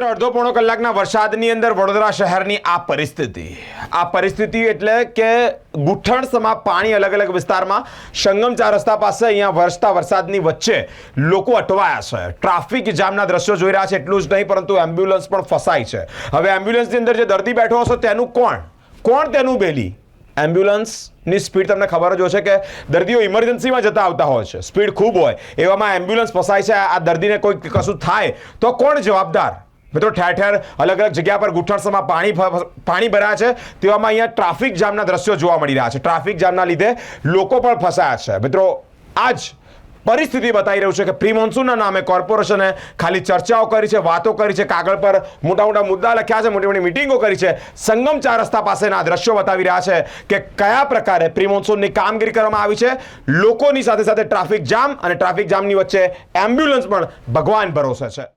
અડધો પોણો કલાકના વરસાદની અંદર વડોદરા શહેરની આ પરિસ્થિતિ. આ પરિસ્થિતિ એટલે કે ગુઠ્ઠણસમાં પાણી અલગ અલગ વિસ્તારમાં સંગમ ચાર રસ્તા પાસે અહીંયા વરસતા વરસાદની વચ્ચે લોકો અટવાયા છે. ટ્રાફિક જામના દ્રશ્યો જોઈ રહ્યા છે, એટલું જ નહીં, પરંતુ એમ્બ્યુલન્સ પણ ફસાય છે. હવે એમ્બ્યુલન્સની અંદર જે દર્દી બેઠો હશો, તેનું કોણ? કોણ તેનું બેલી? એમ્બ્યુલન્સની સ્પીડ તમને ખબર જ હશે કે દર્દીઓ ઇમરજન્સીમાં જતા આવતા હોય છે. સ્પીડ ખૂબ હોય. એવામાં એમ્બ્યુલન્સ ફસાય છે, આ દર્દીને કોઈ કશું થાય તો કોણ જવાબદાર? મિત્રો, ઠેર ઠેર અલગ અલગ જગ્યા પર ગુઠણસમાં પાણી પાણી ભરાયા છે. તેવામાં અહીંયા ટ્રાફિક જામના દ્રશ્યો જોવા મળી રહ્યા છે. ટ્રાફિક જામના લીધે લોકો પણ ફસાયા છે. મિત્રો, આજ પરિસ્થિતિ બતાવી રહ્યું છે કે પ્રી મોન્સૂનના નામે કોર્પોરેશને ખાલી ચર્ચાઓ કરી છે, વાતો કરી છે, કાગળ પર મોટા મોટા મુદ્દા લખ્યા છે, મોટી મોટી મિટિંગો કરી છે. સંગમ ચાર રસ્તા પાસેના દ્રશ્યો બતાવી રહ્યા છે કે કયા પ્રકારે પ્રી મોન્સૂનની કામગીરી કરવામાં આવી છે. લોકોની સાથે સાથે ટ્રાફિક જામ અને ટ્રાફિક જામની વચ્ચે એમ્બ્યુલન્સ પણ ભગવાન ભરોસે છે.